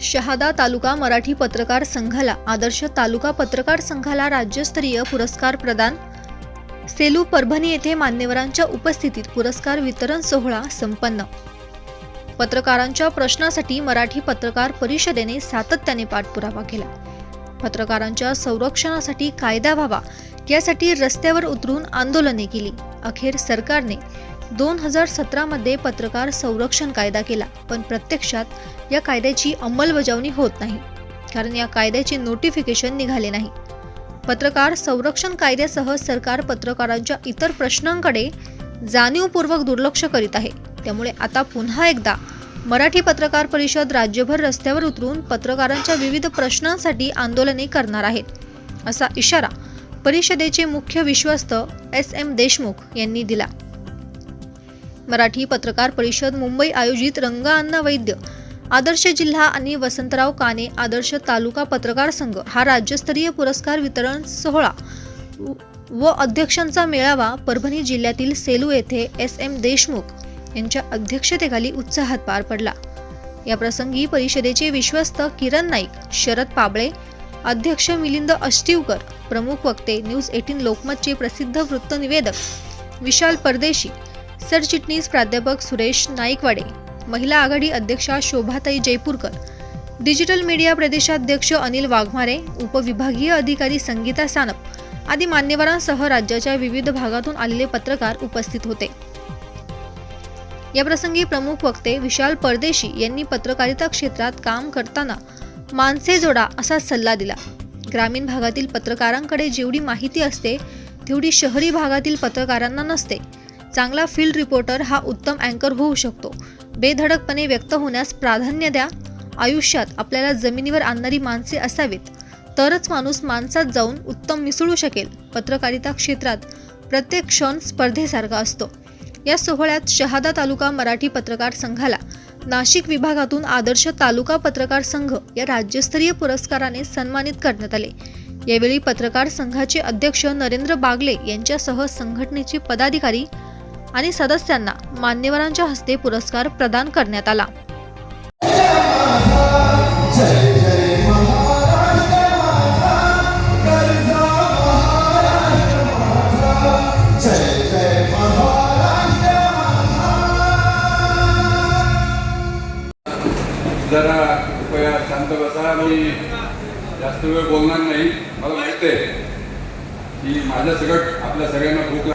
शहादा तालुका मराठी पत्रकार संघाला आदर्श तालुका पत्रकार संघाला राज्यस्तरीय पुरस्कार प्रदान. सेलू परभणी येथे मान्यवरांच्या उपस्थितीत पुरस्कार वितरण सोहळा संपन्न. पत्रकारांच्या प्रश्नासाठी मराठी पत्रकार परिषदेने सातत्याने पाठपुरावा केला. पत्रकारांच्या संरक्षणासाठी कायदा व्हावा यासाठी रस्त्यावर उतरून आंदोलने केली. अखेर सरकारने दोन हजार सतरामध्ये पत्रकार संरक्षण कायदा केला पण प्रत्यक्षात या कायद्याची अंमलबजावणी होत नाही कारण या कायद्याचे नोटिफिकेशन निघाले नाही. पत्रकार संरक्षण कायद्यासह सरकार पत्रकारांच्या इतर प्रश्नांकडे जाणीवपूर्वक दुर्लक्ष करीत आहे. त्यामुळे आता पुन्हा एकदा मराठी पत्रकार परिषद राज्यभर रस्त्यावर उतरून पत्रकारांच्या विविध प्रश्नांसाठी आंदोलने करणार आहेत असा इशारा परिषदेचे मुख्य विश्वस्त एस एम देशमुख यांनी दिला. मराठी पत्रकार परिषद मुंबई आयोजित रंग अण्णा वैद्य आदर्श जिल्हा आणि वसंतराव काने आदर्श तालुका पत्रकार संघ हा राज्यस्तरीय पुरस्कार वितरण सोहळा व- व अध्यक्षांचा मेळावा परभणी जिल्ह्यातील सेलू येथे एस एम देशमुख यांच्या अध्यक्षतेखाली उत्साहात पार पडला. या प्रसंगी परिषदेचे विश्वस्त किरण नाईक शरद पाबळे अध्यक्ष मिलिंद अष्टिवकर प्रमुख वक्ते न्यूज एटीन लोकमतचे प्रसिद्ध वृत्तनिवेदक विशाल परदेशी सरचिटणीस प्राध्यापक सुरेश नाईकवाडे महिला आघाडी अध्यक्षा शोभाताई जयपूरकर डिजिटल मीडिया प्रदेशाध्यक्ष अनिल वाघमारे उपविभागीय अधिकारी संगीता सानप आदी मान्यवरांसह राज्याच्या विविध भागातून आलेले पत्रकार उपस्थित होते. याप्रसंगी प्रमुख वक्ते विशाल परदेशी यांनी पत्रकारिता क्षेत्रात काम करताना माणसे जोडा असा सल्ला दिला. ग्रामीण भागातील पत्रकारांकडे जेवढी माहिती असते तेवढी शहरी भागातील पत्रकारांना नसते. चांगला फील्ड रिपोर्टर हा उत्तम अँकर होऊ शकतो. बेधडकपणे व्यक्त होण्यास प्राधान्य द्या. आयुष्यात आपल्याला जमिनीवर आणणारी माणसे असावीत. तरच माणूस माणसात जाऊन उत्तम मिसळू शकेल. पत्रकारिता क्षेत्रात प्रत्येक क्षण स्पर्धेसारखा असतो. या सोहळ्यात शहादा तालुका मराठी पत्रकार संघाला नाशिक विभागातून आदर्श तालुका पत्रकार संघ या राज्यस्तरीय पुरस्काराने सन्मानित करण्यात आले. यावेळी पत्रकार संघाचे अध्यक्ष नरेंद्र बागले यांच्यासह संघटनेचे पदाधिकारी आणि सदस्यांना मान्यवरांच्या हस्ते पुरस्कार प्रदान करण्यात आला. जरा कृपया शांत बसा. मी जास्त वेळ बोलणार नाही. मला माहीत आहे की माझ्या सगळं आपल्या सगळ्यांना भूक लाग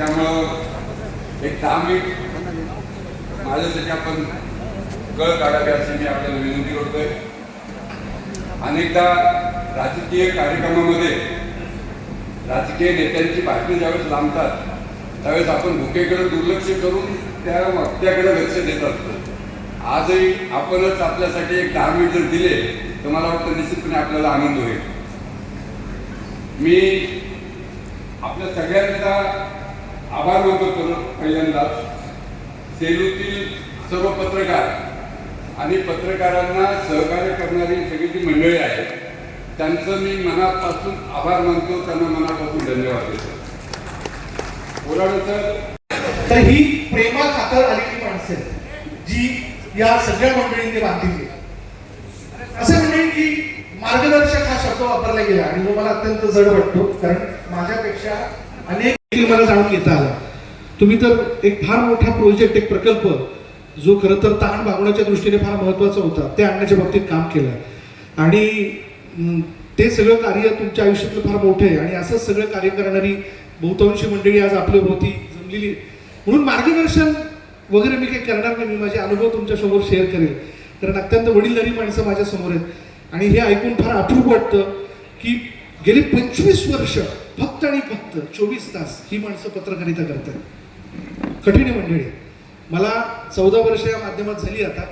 त्यामुळं एक दहा मिनिट माझ्यासाठी आपण कळ काढावी अशी मी आपल्याला विनंती करतोय. अनेकदा राजकीय कार्यक्रमामध्ये राजकीय नेत्यांची भाषणे ज्यावेळेस लांबतात त्यावेळेस आपण भुकेकडे दुर्लक्ष करून त्या वक्त्याकडे लक्ष देत असतो. आजही आपणच आपल्यासाठी एक दहा मिनिट जर दिले तर मला वाटतं निश्चितपणे आपल्याला आनंद होईल. मी आपल्या सगळ्यांचा आभार मानतो परत पहिल्यांदाच सेलूतील सर्व पत्रकार आणि पत्रकारांना सहकार्य करणारी सगळी जी मंडळी आहेत त्यांचं मी मनापासून आभार मानतो. त्यांना मनापासून धन्यवाद देतो. बोलाडो तर ही प्रेमा खातर आलेली माणसं जी या सगळ्या मंडळींनी बांधली असं म्हणजे की मार्गदर्शक हा शब्द वापरला गेला आणि जो मला अत्यंत जड वाटतो कारण माझ्यापेक्षा अनेक मला जाणून घेता आला. तुम्ही तर एक फार मोठा प्रोजेक्ट एक प्रकल्प जो खरं तर ताण भागवण्याच्या दृष्टीने फार महत्त्वाचा होता ते आणण्याच्या बाबतीत काम केलं. आणि ते सगळं कार्य तुमच्या आयुष्यातलं फार मोठं आहे. आणि असंच सगळं कार्य करणारी बहुतांशी मंडळी आज आपल्या भोवती जमलेली. आहे. म्हणून मार्गदर्शन वगैरे मी काही करणार नाही मी माझे अनुभव तुमच्यासमोर शेअर करेल. कारण अत्यंत वडीलधारी माणसं माझ्यासमोर आहेत. आणि हे ऐकून फार अप्रूप वाटतं की गेली पंचवीस वर्ष फक्त आणि फक्त चोवीस तास ही माणसं पत्रकारिता करतात. कठीण आहे मंडळी. मला चौदा वर्ष या माध्यमात झाली आता.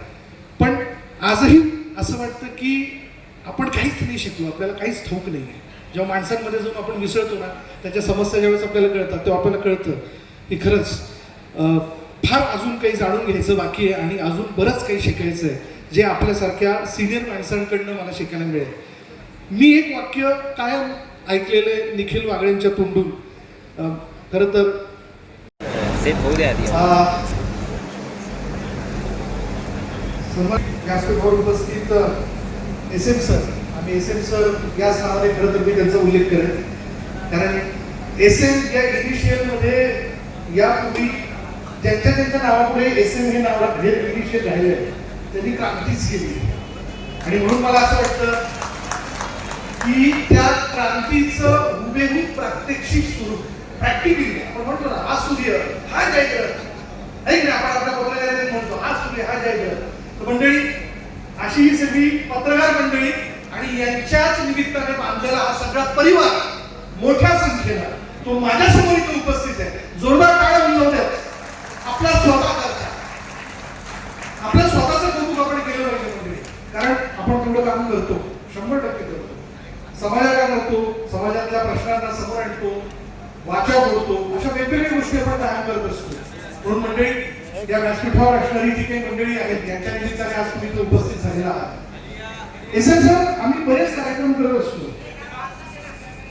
पण आजही असं वाटतं की आपण काहीच नाही शिकलो. आपल्याला काहीच ठाऊक नाही आहे. जेव्हा माणसांमध्ये जाऊन आपण मिसळतो ना त्याच्या समस्या ज्यावेळेस आपल्याला कळतात तेव्हा आपल्याला कळतं की खरंच फार अजून काही जाणून घ्यायचं बाकी आहे आणि अजून बरंच काही शिकायचं आहे जे आपल्यासारख्या सिनियर माणसांकडनं मला शिकायला मिळेल. मी एक वाक्य कायम ऐकलेलं आहे निखिल वागळेंच्या तोंडून खरं तर व्यासपीठावर उपस्थित एस एम सर आम्ही एस एम सर या नावाने खरं तर मी त्यांचा उल्लेख करेन. कारण एस एम या इनिशियलमध्ये यापूर्वी ज्यांच्या त्यांच्या नावापुढे एस एम हे नाव हे इनिशियल राहिले त्यांनी क्रांतीच केली. आणि म्हणून मला असं वाटतं की त्या क्रांतीचं हुबेहूब प्रात्यक्षिक सुरू प्रॅक्टिकली आपण म्हणतो ना हा सूर्य हा जय जगत आहे आपण आपल्या पत्रकारांनी म्हणतो हा सूर्य हा जय जगत तर मंडळी अशी ही सगळी पत्रकार मंडळी आणि यांच्याच निमित्ताने बांधलेला हा सगळा परिवार मोठ्या संख्येनं तो माझ्यासमोर इथे उपस्थित आहे. जोरदार काय उंचवतात आपला स्वतः करता. आपल्या स्वतःचं कौतुक आपण केलं पाहिजे कारण आपण तेवढं काम करतो. शंभर टक्के करतो. समाजाला करतो समाजातल्या प्रश्नांना समोर आणतो वाचा बोलतो अशा वेगवेगळ्या गोष्टी आपण कायम करत असतो. म्हणून मंडळी या व्यासपीठावर असणारी जी काही मंडळी आहेत यांच्या निमित्ताने आज तुम्ही इथे उपस्थित झालेला आहात. एस एस आम्ही बरेच कार्यक्रम करत असतो.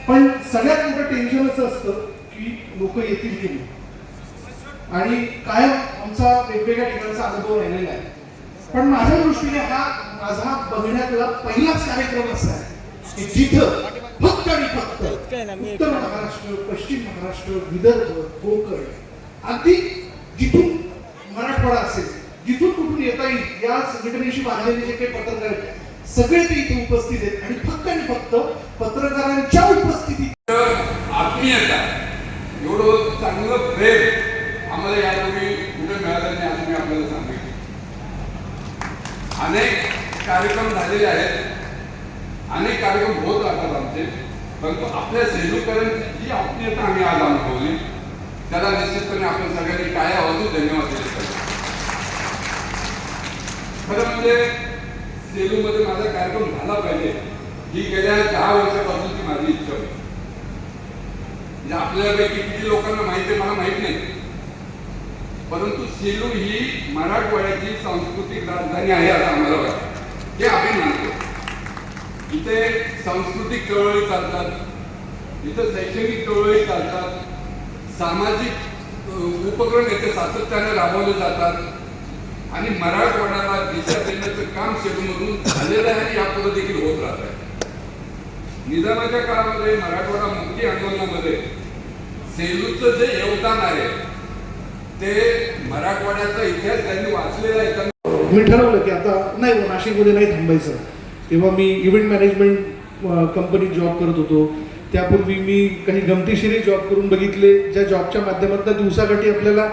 पण सगळ्यात मोठं टेन्शनच असतं की लोक येतील की नाही. आणि कायम आमचा वेगवेगळ्या ठिकाणचा अनुभव राहिलेला आहे. पण माझ्या दृष्टीने हा माझा बघण्यातला पहिलाच कार्यक्रम असा आहे. की जिथं फक्त आणि फक्त उत्तर महाराष्ट्र पश्चिम महाराष्ट्र विदर्भ कोकण अगदी जिथून मराठवाडा असेल जिथून कुठून येता येईल या संघटनेशी बांधलेले जे काही पत्रकार आहेत सगळे ते इथे उपस्थित आहेत. आणि फक्त आणि फक्त पत्रकारांच्या उपस्थितीत आत्मीयता एवढं चांगलं प्रेम आम्हाला यापूर्वी कुठे मिळालं नाही असं मी आपल्याला सांगितलं अनेक कार्यक्रम झालेले आहेत. अनेक कार्यक्रम होत राहतात आमचे परंतु आपल्या सेलूकरांची जी आत्मीयता आम्ही आज अनुभवली त्याला निश्चितपणे आपण सगळ्यांनी काय अजून धन्यवाद दिले पाहिजे. खरं म्हणजे सेलूमध्ये माझा कार्यक्रम झाला पाहिजे ही गेल्या दहा वर्षापासूनची माझी इच्छा होती. म्हणजे आपल्यापैकी किती लोकांना माहिती आहे मला माहीत नाही. परंतु सेलू ही मराठवाड्याची सांस्कृतिक राजधानी आहे असं आम्हाला वाटतं. हे आम्ही मानतो. इथे सांस्कृतिक चळवळी चालतात इथं शैक्षणिक चळवळी चालतात सामाजिक उपक्रम येथे सातत्याने राबवले जातात. आणि मराठवाड्याला दिशा देण्याचं काम सेलूमधून झालेलं आहे यापुढे देखील होत राहत आहे. निजामाच्या काळामध्ये मराठवाडा मुक्ती आंदोलनामध्ये सेलूचं जे योगदान आहे ते मराठवाड्याचा इतिहास त्यांनी वाचलेला आहे. त्यांनी मी ठरवलं की आता नाही नाशिकमध्ये नाही थांबायचं. तेव्हा मी इव्हेंट मॅनेजमेंट कंपनीत जॉब करत होतो. त्यापूर्वी मी काही गमतीशीरही जॉब करून बघितले ज्या जॉबच्या माध्यमातून दिवसाकाठी आपल्याला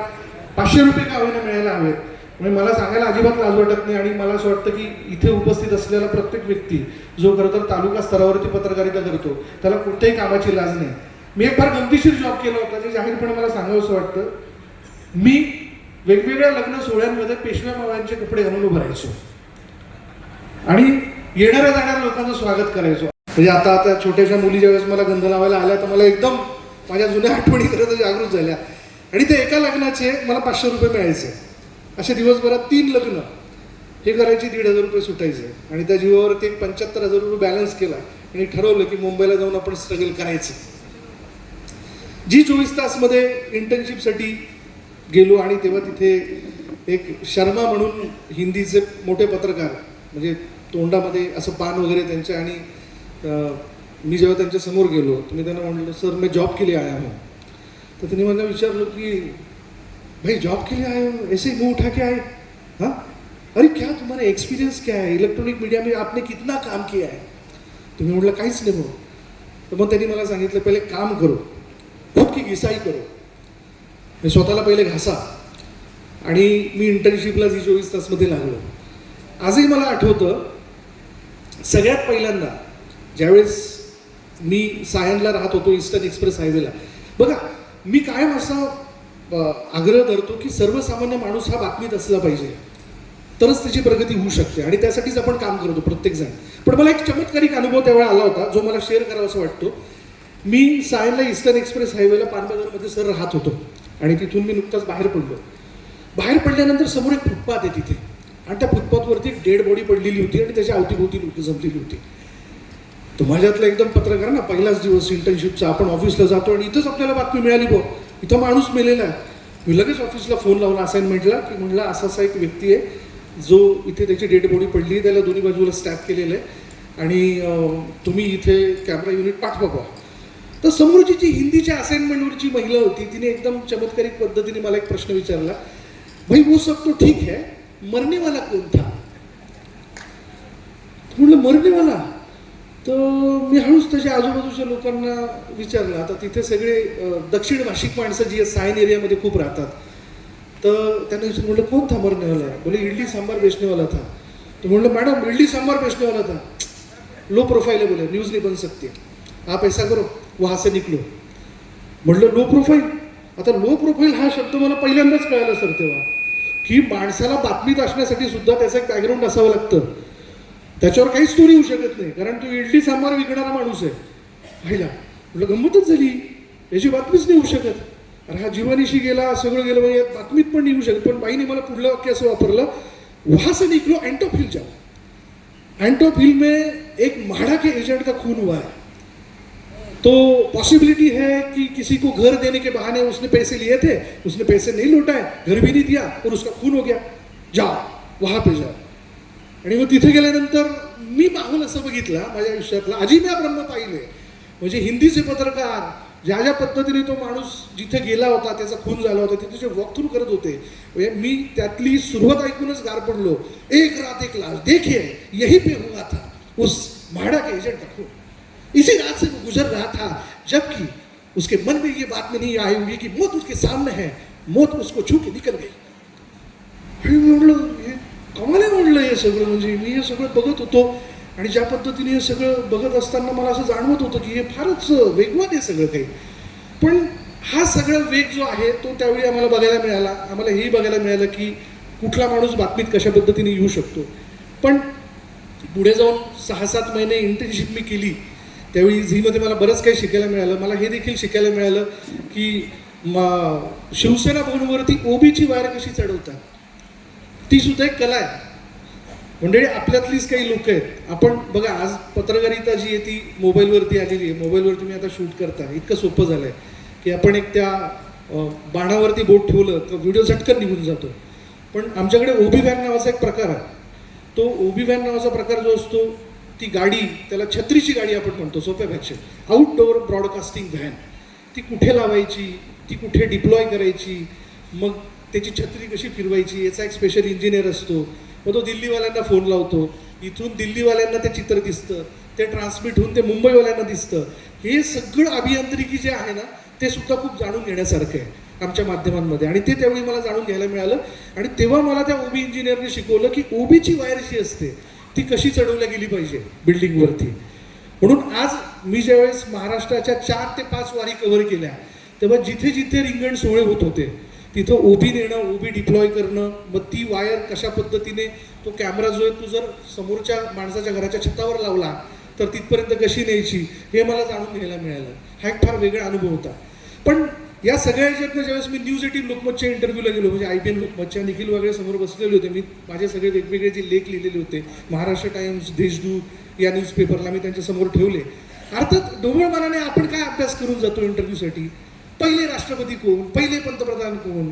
पाचशे रुपये का होईना मिळायला हवेत. म्हणजे मला सांगायला अजिबात लाज वाटत नाही आणि मला असं वाटतं की इथे उपस्थित असलेला प्रत्येक व्यक्ती जो खरं तर तालुका स्तरावरती पत्रकारिता करतो त्याला कोणत्याही कामाची लाज नाही. मी एक फार गमतीशीर जॉब केला होता जे जाहीरपणे मला सांगावं असं वाटतं. मी वेगवेगळ्या लग्न सोहळ्यांमध्ये पेशव्या मावांचे कपडे घालून उभारायचो आणि येणाऱ्या जाणाऱ्या लोकांचं स्वागत करायचो. म्हणजे आता आता छोट्याशा मुली ज्यावेळेस मला गंध लावायला आल्या तर मला एकदम माझ्या जुन्या आठवणी खरं तर जागृत झाल्या. आणि ते एका लग्नाचे मला पाचशे रुपये मिळायचे. असे दिवसभरात तीन लग्न. हे करायचे दीड हजार रुपये सुटायचे. आणि त्या जीवावरती एक पंच्याहत्तर हजार रुपये बॅलन्स केला. आणि ठरवलं की मुंबईला जाऊन आपण स्ट्रगल करायचं. जी चोवीस तासमध्ये इंटर्नशिपसाठी गेलो आणि तेव्हा तिथे एक शर्मा म्हणून हिंदीचे मोठे पत्रकार म्हणजे तोंडामध्ये असं पान वगैरे त्यांचे आणि मी जेव्हा त्यांच्यासमोर गेलो तर मी त्यांना म्हटलं सर मी जॉब के लिए आया हूँ तर त्यांनी मला विचारलं की भाई जॉब के लिए ऐसे मुंह उठा के आए? हाँ? अरे क्या तुम्हारा एक्सपीरियंस क्या है? इलेक्ट्रॉनिक मीडिया में आपने कितना काम किया है? तुम्ही म्हटलं काहीच नाही म्हणून तर मग त्यांनी मला सांगितलं पहिले काम करो खूप की घिसाई करो. मी स्वतःला पहिले घासा आणि मी इंटर्नशिपला जी चोवीस तासमध्ये लागलो. आजही मला आठवतं सगळ्यात पहिल्यांदा ज्यावेळेस मी सायनला राहत होतो ईस्टर्न एक्सप्रेस हायवेला बघा मी कायम असा आग्रह धरतो की सर्वसामान्य माणूस हा बातमीत असला पाहिजे. तरच त्याची प्रगती होऊ शकते आणि त्यासाठीच आपण काम करतो प्रत्येकजण. पण मला एक चमत्कारिक अनुभव त्यावेळेला आला होता जो मला शेअर करावा असं वाटतो. मी सायनला ईस्टर्न एक्सप्रेस हायवेला पानबाजारमध्ये सर राहत होतो आणि तिथून मी नुकताच बाहेर पडलो. बाहेर पडल्यानंतर समोर एक फुटपाथ आहे तिथे. आणि त्या फुटपाथवरती एक डेड बॉडी पडलेली होती आणि त्याच्या अवतीभोवती लोक जमलेली होती. तर माझ्यातला एकदम पत्रकार ना पहिलाच दिवस इंटर्नशिपचा आपण ऑफिसला जातो आणि इथंच आपल्याला बातमी मिळाली बघ इथं माणूस मेलेला आहे. मी लगेच ऑफिसला फोन लावला असाइनमेंटला की म्हणला असा असा एक व्यक्ती आहे जो इथे त्याची डेड बॉडी पडली त्याला दोन्ही बाजूला स्टॅप केलेलं आहे आणि तुम्ही इथे कॅमेरा युनिट पाठवा बघा तर समोरची जी हिंदीच्या असाइनमेंटवरची महिला होती तिने एकदम चमत्कारिक पद्धतीने मला एक प्रश्न विचारला भाई वो सब तो ठीक है? मरणेवाला कोण था? म्हटलं मरणेवाला? तर मी हळूच त्याच्या आजूबाजूच्या लोकांना विचारलं. आता तिथे सगळे दक्षिण भाषिक माणसं जी सायन एरियामध्ये खूप राहतात. तर त्यांना विचारलं म्हटलं कोण था मरणेवाला? बोले इडली सांबार बेचनेवाला था. तो म्हटलं मॅडम इडली सांबार बेचनेवाला था. लो प्रोफाइल है बोले न्यूज़ नहीं बन सकती आप ऐसा करो वहाँ से निकलो. म्हटलं लो प्रोफाईल? आता लो प्रोफाईल हा शब्द मला पहिल्यांदाच कळाला सर तेव्हा की माणसाला बातमीत असण्यासाठी सुद्धा त्याचं एक बॅकग्राऊंड असावं लागतं. त्याच्यावर काही स्टोरी होऊ शकत नाही. कारण तो इडली सांबार विकणारा माणूस आहे. पाहिला. म्हटलं गंमतच झाली. याची बातमीच नाही होऊ शकत. अरे हा जीवानिशी गेला सगळं गेलं म्हणजे बातमीत पण नाही होऊ शकत. पण बाईने मला पुढलं वाक्य असं वापरलं वहां से निकलो अँटोफिल जाओ एंटोफिल में एक म्हाड़ा के एजेंट का खून हुआ है. तो पॉसिबिलिटी है कि किसी को घर देने के बहाने उसने पैसे लिए थे उसने पैसे नहीं लौटाए घर भी नहीं दिया और उसका खून हो गया। जा वहां पे जा आणि मग तिथे गेल्यानंतर मी माहोल असं बघितला माझ्या आयुष्यातला आजी मी ब्रह्म पाहिले. म्हणजे हिंदीचे पत्रकार ज्या ज्या पद्धतीने तो माणूस जिथे गेला होता त्याचा खून झाला होता तिथे जे वॉक थ्रू करत होते म्हणजे मी त्यातली सुरुवात ऐकूनच गार पडलो. एक रात एक लाल देखिए यही पे हुआ था उस म्हाड़ा के एजंट दाखवून इसी रात से वो गुजर रहा था जबकि उसके मन में ये बात में नहीं आई हुई कि मौत उसके सामने है। मौत उसको छू के निकल गई। मी म्हणलं हे कमाल म्हणलं हे सगळं म्हणजे मी हे सगळं बघत होतो आणि ज्या पद्धतीने हे सगळं बघत असताना मला असं जाणवत होतं की हे फारच वेगवान आहे सगळं काही. पण हा सगळा वेग जो आहे तो त्यावेळी आम्हाला बघायला मिळाला. आम्हाला हेही बघायला मिळालं की कुठला माणूस बातमीत कशा पद्धतीने येऊ शकतो. पण पुढे जाऊन सहा सात महिने इंटर्नशिप मी केली. त्यावेळी झीमध्ये मला बरंच काही शिकायला मिळालं. मला हे देखील शिकायला मिळालं की म शिवसेना भवनवरती ओबीची वायर कशी चढवतात ती सुद्धा एक कला आहे. मंडळी आपल्यातलीच काही लोक आहेत. आपण बघा आज पत्रकारिता जी आहे ती मोबाईलवरती आलेली आहे. मोबाईलवर तुम्ही आता शूट करता इतकं सोपं झालं आहे की आपण एक त्या बाणावरती बोट ठेवलं तर व्हिडिओ झटकन निघून जातो. पण आमच्याकडे ओबी व्हॅन नावाचा एक प्रकार आहे. तो ओबी व्हॅन नावाचा प्रकार जो असतो ती गाडी त्याला छत्रीची गाडी आपण म्हणतो सोप्या भाषेत. आउटडोअर ब्रॉडकास्टिंग व्हॅन ती कुठे लावायची? ती कुठे डिप्लॉय करायची? मग त्याची छत्री कशी फिरवायची? याचा एक स्पेशल इंजिनियर असतो. मग तो दिल्लीवाल्यांना फोन लावतो. इथून दिल्लीवाल्यांना ते चित्र दिसतं. ते ट्रान्समिट होऊन ते मुंबईवाल्यांना दिसतं. हे सगळं अभियांत्रिकी जे आहे ना ते सुद्धा खूप जाणून घेण्यासारखं आहे आमच्या माध्यमांमध्ये. आणि ते त्यावेळी मला जाणून घ्यायला मिळालं. आणि तेव्हा मला त्या ओबी इंजिनियरने शिकवलं की ओबीची वायर जी असते ती कशी चढवल्या गेली पाहिजे बिल्डिंगवरती? म्हणून आज मी ज्यावेळेस महाराष्ट्राच्या चार ते पाच वारी कव्हर केल्या तेव्हा जिथे जिथे रिंगण सोहळे होत होते तिथं ओबी नेणं ओबी डिप्लॉय करणं मग ती वायर कशा पद्धतीने तो कॅमेरा जो आहे तो जर समोरच्या माणसाच्या घराच्या छतावर लावला तर तिथपर्यंत कशी न्यायची हे मला जाणून घ्यायला मिळालं. हा एक फार वेगळा अनुभव होता. पण या सगळ्या ह्याच्यातनं ज्यावेळेस मी न्यूज एटीन लोकमतच्या इंटरव्ह्यूला गेलो म्हणजे आय पी एन लोकमतच्या निखिल वगैरे समोर बसलेले होते मी माझे सगळे वेगवेगळे जे लेख लिहिलेले होते महाराष्ट्र टाइम्स देशदूत या न्यूजपेपरला मी त्यांच्यासमोर ठेवले. अर्थात ढोबळ मनाने आपण काय अभ्यास करून जातो इंटरव्ह्यूसाठी पहिले राष्ट्रपती कोण? पहिले पंतप्रधान कोण?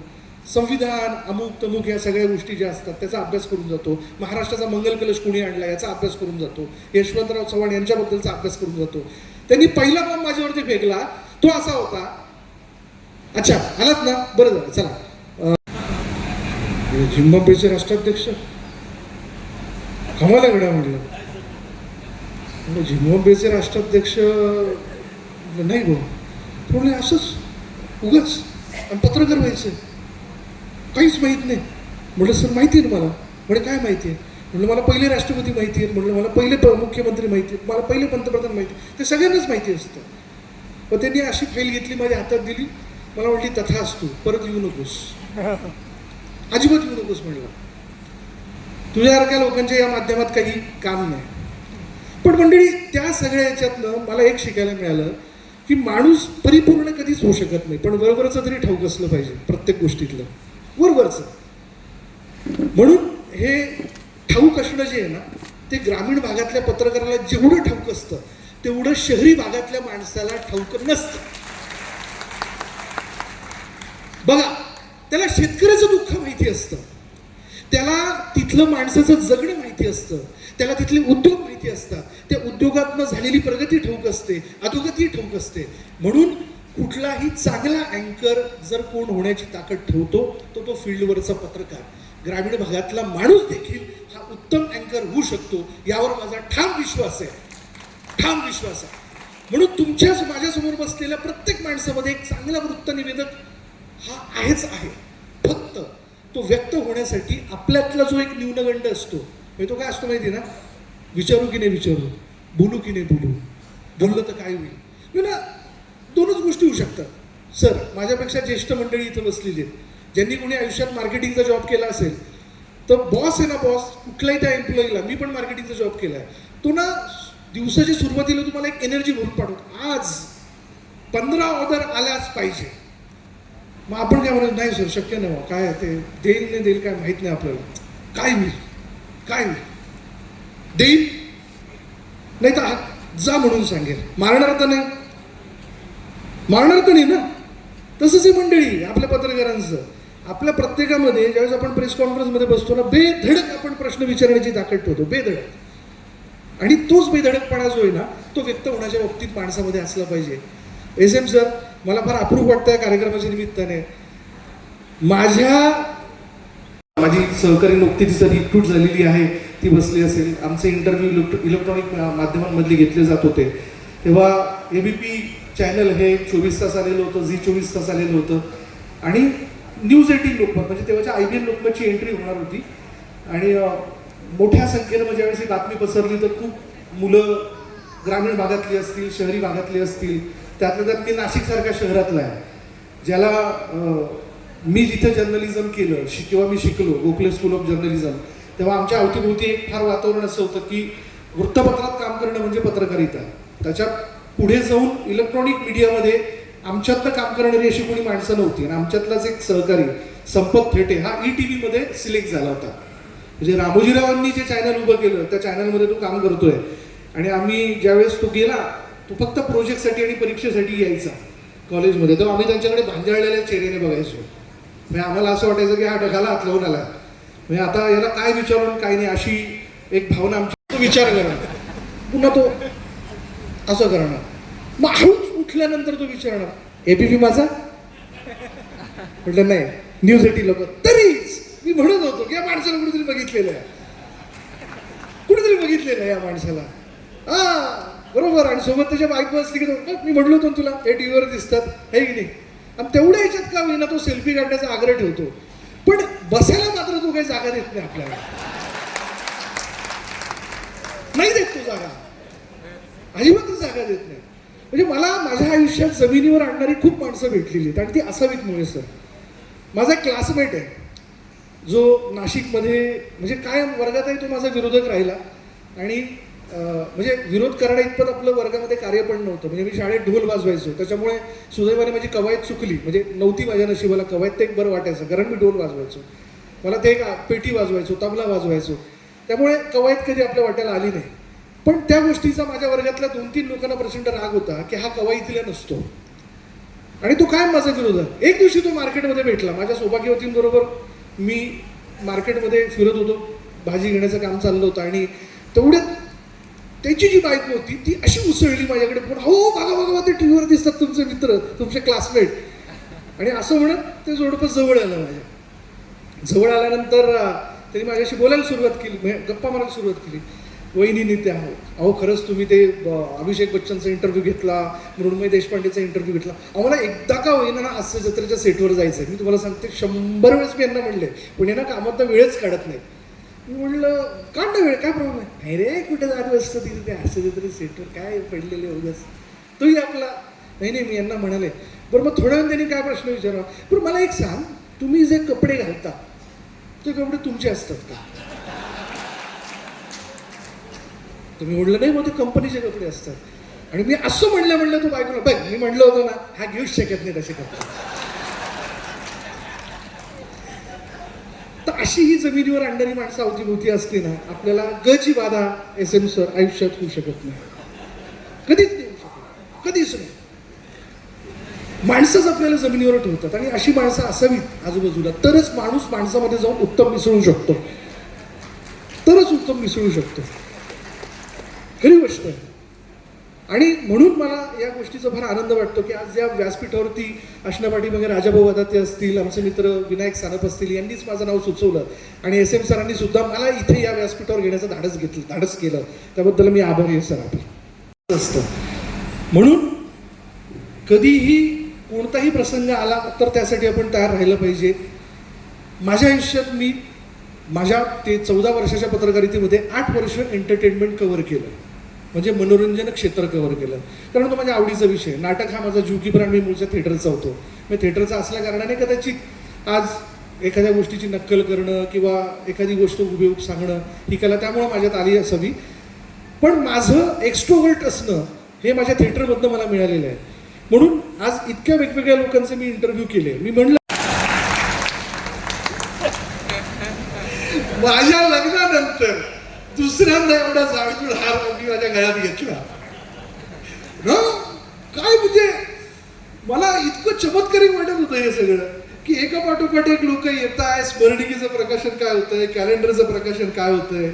संविधान अमुक तमुक या सगळ्या गोष्टी ज्या असतात त्याचा अभ्यास करून जातो. महाराष्ट्राचा मंगल कलश कोणी आणला याचा अभ्यास करून जातो. यशवंतराव चव्हाण यांच्याबद्दलचा अभ्यास करून जातो. त्यांनी पहिला बॉम्ब माझ्यावरती फेकला तो असा होता अच्छा आलात ना? बरं झालं चला. अं, झिम्बाब्वेचे राष्ट्राध्यक्ष? कमाला गड्या म्हटलं. म्हणलं, झिम्बाब्वेचे राष्ट्राध्यक्ष नाही भाऊ. म्हणले असंच उगाच आणि पत्रकार व्हायचं. काहीच माहीत नाही. म्हटलं सर माहिती आहे ना मला? म्हणे काय माहिती आहे? म्हटलं मला पहिले राष्ट्रपती माहिती आहेत. म्हटलं मला पहिले प- मुख्यमंत्री माहिती आहेत. मला पहिले पंतप्रधान माहिती आहे. ते सगळ्यांनाच माहिती असतं. पण त्यांनी अशी फाईल घेतली माझ्या हातात दिली. मला म्हटली तथा असतो परत येऊ नकोस. अजिबात येऊ नकोस म्हणलं. तुझ्यासारख्या लोकांच्या या माध्यमात काही काम नाही. पण मंडळी त्या सगळ्या याच्यातनं मला एक शिकायला मिळालं की माणूस परिपूर्ण कधीच होऊ शकत नाही. पण वरवरचं तरी ठाऊक असलं पाहिजे प्रत्येक गोष्टीतलं. वरवरचं. म्हणून हे ठाऊक असणं जे आहे ना ते ग्रामीण भागातल्या पत्रकाराला जेवढं ठाऊक असतं तेवढं शहरी भागातल्या माणसाला ठाऊक नसतं. बघा त्याला शेतकऱ्याचं दुःख माहिती असतं. त्याला तिथलं माणसाचं जगणं माहिती असतं. त्याला तिथले उद्योग माहिती असतात. त्या उद्योगातनं झालेली प्रगती ठोक असते अधोगती ठोक असते. म्हणून कुठलाही चांगला अँकर जर कोण होण्याची ताकद ठेवतो तो तो फील्डवरचा पत्रकार. ग्रामीण भागातला माणूस देखील हा उत्तम अँकर होऊ शकतो यावर माझा ठाम विश्वास आहे. ठाम विश्वास आहे. म्हणून तुमच्याच माझ्यासमोर बसलेल्या प्रत्येक माणसामध्ये एक चांगला वृत्तनिवेदक हा आहेच आहे. फक्त तो व्यक्त होण्यासाठी आपल्यातला जो एक न्यूनगंड असतो म्हणजे तो काय असतो माहिती आहे ना? विचारू की नाही विचारू? बोलू की नाही बोलू? बोललं तर काय होईल? म्हणजे ना दोनच गोष्टी होऊ शकतात. सर माझ्यापेक्षा ज्येष्ठ मंडळी इथं बसलेली आहेत. ज्यांनी कोणी आयुष्यात मार्केटिंगचा जॉब केला असेल तर बॉस आहे ना बॉस कुठल्याही त्या एम्प्लॉईला मी पण मार्केटिंगचा जॉब केला आहे. तो ना दिवसाच्या सुरुवातीला तुम्हाला एक एनर्जी भरून पाठवतो आज पंधरा ऑर्डर आल्याच पाहिजे. मग आपण काय म्हणत नाही सर शक्य नाही काय ते? देईल नाही देईल काय माहीत नाही आपल्याला. काय होईल? काय होईल? देईल? नाही तर जा म्हणून सांगेल. मारणार तर नाही. मारणार तर नाही ना? तसंच आहे मंडळी आपल्या पत्रकारांचं. आपल्या प्रत्येकामध्ये ज्यावेळेस आपण प्रेस कॉन्फरन्समध्ये बसतो ना बेधडक आपण प्रश्न विचारण्याची ताकद ठेवतो बेधडक. आणि तोच बेधडकपणा जो आहे ना तो व्यक्त होण्याच्या बाबतीत माणसामध्ये असला पाहिजे. एस. एम. सर मला फार अप्रूप वाटतं या कार्यक्रमाच्या निमित्ताने. माझ्या माझी सहकारी नुकतीच जरी रिक्रूट झालेली आहे. ती बसली असेल. आमचे इंटरव्ह्यू इलेक्ट्रॉनिक माध्यमांमधले घेतले जात होते. तेव्हा ए बी पी चॅनल हे चोवीस तास आलेलं होतं झी चोवीस तास आलेलं होतं. आणि न्यूज एटीन लोकमत म्हणजे तेव्हाच्या आय बी एन लोकमतची एंट्री होणार होती. आणि मोठ्या संख्येनं म्हणजे ज्यावेळेस ही बातमी पसरली तर खूप मुलं ग्रामीण भागातली असतील शहरी भागातली असतील त्यातल्या त्यात मी नाशिकसारख्या शहरातला आहे. ज्याला मी जिथे जर्नलिझम केलं शि किंवा मी शिकलो गोखले स्कूल ऑफ जर्नलिझम तेव्हा आमच्या अवतीभोवती एक फार वातावरण असं होतं की वृत्तपत्रात काम करणं म्हणजे पत्रकारिता. त्याच्या पुढे जाऊन इलेक्ट्रॉनिक मीडियामध्ये आमच्यातलं काम करणारी अशी कोणी माणसं नव्हती. आणि आमच्यातलाच एक सहकारी संपत थेटे हा ई टी व्हीमध्ये सिलेक्ट झाला होता. म्हणजे रामोजीरावांनी जे चॅनल उभं केलं त्या चॅनलमध्ये तो काम करतोय. आणि आम्ही ज्यावेळेस तो गेला तो फक्त प्रोजेक्टसाठी आणि परीक्षेसाठी यायचा कॉलेजमध्ये. तर आम्ही त्यांच्याकडे भांजाळलेल्या चेहऱ्याने बघायचो. म्हणजे आम्हाला असं वाटायचं की हा ढगाला हात लावून आला म्हणजे आता याला काय विचारून काय नाही अशी एक भावना आमची. तो विचार करणार. पुन्हा तो असं करणार. मग हळूच उठल्यानंतर तो विचारणार एबीपी माझा? म्हटलं नाही न्यूज एटी लोक. तरीच मी म्हणत होतो की या माणसाला कुठेतरी बघितलेलं आहे. कुठेतरी बघितलेलं आहे या माणसाला. हा. बरोबर आणि सोबत त्याच्या बायको असली की "बघ, मी म्हणलो होतो तुला हे टी व्हीवर दिसतात हे की नाही? आणि तेवढ्या याच्यात का होईना तो सेल्फी काढण्याचा आग्रह ठेवतो. पण बसायला मात्र तो काही जागा देत नाही आपल्याला. नाही देत तो जागा. अजिबातच जागा देत नाही. म्हणजे मला माझ्या आयुष्यात जमिनीवर आणणारी खूप माणसं भेटलेली आहेत आणि ती असावीत मुळे सर. माझा क्लासमेट आहे. जो नाशिकमध्ये म्हणजे काय वर्गातही तो माझा विरोधक राहिला. आणि म्हणजे विरोध करणं इतपत आपलं वर्गामध्ये कार्य पण नव्हतं. म्हणजे मी शाळेत ढोल वाजवायचो. त्याच्यामुळे सुदैवाने माझी कवायत चुकली. म्हणजे नव्हती माझ्या नशिबाला कवायत ते एक बरं वाटायचं. कारण मी ढोल वाजवायचो. मला ते एक पेटी वाजवायचो तबला वाजवायचो. त्यामुळे कवायत कधी आपल्या वाट्याला आली नाही. पण त्या गोष्टीचा माझ्या वर्गातल्या दोन तीन लोकांना प्रचंड राग होता की हा कवायतीला नसतो. आणि तो काय माझा विरोधात एक दिवशी तो मार्केटमध्ये भेटला. माझ्या सौभाग्यवतींबरोबर मी मार्केटमध्ये फिरत होतो. भाजी घेण्याचं काम चाललं होतं. आणि तेवढ्यात त्याची जी बायको होती ती अशी उसळली माझ्याकडे. पण हो बघा बघा ते टी व्हीवर दिसतात तुमचे मित्र तुमचे क्लासमेट आणि असं म्हणत ते जोडपं जवळ आलं माझ्या. जवळ आल्यानंतर त्यांनी माझ्याशी बोलायला सुरुवात केली म्हणजे गप्पा मारायला सुरुवात केली. वहिनीने त्या अहो खरंच तुम्ही ते अभिषेक बच्चनचा इंटरव्ह्यू घेतला मृण्मय देशपांडेचा इंटरव्ह्यू घेतला. आम्हाला एकदा का होईना ना हास्य जत्रेच्या सेटवर जायचं आहे मी तुम्हाला सांगते शंभर वेळेस मी यांना म्हणले पण यांना कामात वेळच काढत नाही मी म्हणलं काढ वेळ काय प्रॉब्लेम आहे? नाही रे कुठे जात बसतो तिथे? ते हास्य जत्रे सेटवर काय पडलेले उगाच. तोही आपला. नाही नाही मी यांना म्हणाले. बरं मग थोड्या वेळ त्यांनी काय प्रश्न विचारला बरं मला एक सांग. तुम्ही जे कपडे घालता ते कपडे तुमचे असतात का? तुम्ही म्हणलं नाही मग ते कंपनीचे कपडे असतात. आणि मी असं म्हणलं म्हणलं तू बायकोला बघ मी म्हणलं होतं ना हा घेऊच शकत नाही तसे कपडे. अशी ही जमिनीवर अंडरी माणसं अवतीभोवती असली ना आपल्याला गची बाधा एस एम सर आयुष्यात होऊ शकत नाही. कधीच नाही होऊ शकत. कधीच नाही. माणसंच आपल्याला जमिनीवर ठेवतात आणि अशी माणसं असावीत आजूबाजूला. तरच माणूस माणसामध्ये जाऊन उत्तम मिसळू शकतो. तरच उत्तम मिसळू शकतो. खरी गोष्ट आहे. आणि म्हणून मला या गोष्टीचा फार आनंद वाटतो की आज या व्यासपीठावरती असण्या पाठीमागे राजाभाऊ वदाते असतील आमचे मित्र विनायक सानप असतील यांनीच माझं नाव सुचवलं. आणि एस एम सरांनी सुद्धा मला इथे या व्यासपीठावर घेण्याचं धाडस घेतलं धाडस केलं. त्याबद्दल मी आभारी आहे सर आपले. असतं. म्हणून कधीही कोणताही प्रसंग आला तर त्यासाठी आपण तयार राहिलं पाहिजे. माझ्या आयुष्यात मी माझ्या ते चौदा वर्षाच्या पत्रकारितेमध्ये आठ वर्ष एंटरटेनमेंट कव्हर केलं. म्हणजे मनोरंजन क्षेत्र कव्हर केलं. कारण तो माझ्या आवडीचा विषय. नाटक हा माझा जीव की प्राण मी मूळच्या थिएटरचा होतो. मी थिएटरचा असल्या कारणाने कदाचित आज एखाद्या गोष्टीची नक्कल करणं किंवा एखादी गोष्ट हुबेहूब सांगणं ही कला त्यामुळं माझ्यात आली असावी. पण माझं एक्स्ट्रोवर्ट असणं हे माझ्या थिएटरमधनं मला मिळालेलं आहे. म्हणून आज इतक्या वेगवेगळ्या लोकांचे मी इंटरव्ह्यू केले. मी म्हणलं माझ्या दुसऱ्यांदा एवढा जाडजूड हार मी माझ्या गळ्यात घेतला. ना? काय म्हणजे? मला इतकं चमत्कारिक वाटत होतं हे सगळं की एका पाठोपाठ एक लोक येत आहे स्मरणिकेचं प्रकाशन काय होतंय कॅलेंडरचं प्रकाशन काय होतंय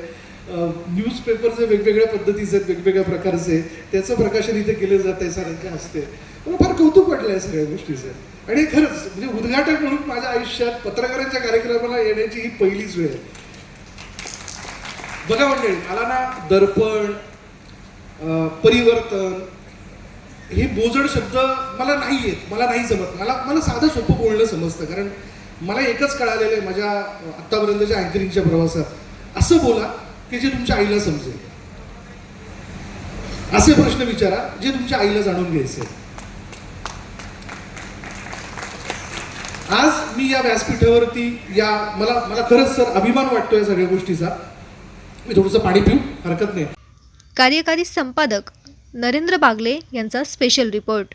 न्यूजपेपरचे वेगवेगळ्या पद्धतीचे आहेत वेगवेगळ्या प्रकारचे त्याचं प्रकाशन इथे केलं जात आहे सारख्या असते मला फार कौतुक वाटलं आहे सगळ्या गोष्टीचं. आणि खरंच म्हणजे उद्घाटक म्हणून माझ्या आयुष्यात पत्रकारांच्या कार्यक्रमाला येण्याची ही पहिलीच वेळ. आहे बघा मंडळी मला ना दर्पण परिवर्तन हे बोजड शब्द मला नाही येत मला नाही जमत. मला मला साधं सोपं बोलणं समजतं कारण मला एकच कळालेलं आहे माझ्या आत्तापर्यंतच्या अँकरिंगच्या प्रवासात. असं बोला की जे तुमच्या आईला समजेल. असे प्रश्न विचारा जे तुमच्या आईला जाणून घ्यायचे. आज मी या व्यासपीठावरती या मला मला खरंच सर अभिमान वाटतो या सगळ्या गोष्टीचा. मी थोडंसं पाणी पिऊ हरकत नाही. कार्यकारी संपादक नरेंद्र बागले यांचा स्पेशल रिपोर्ट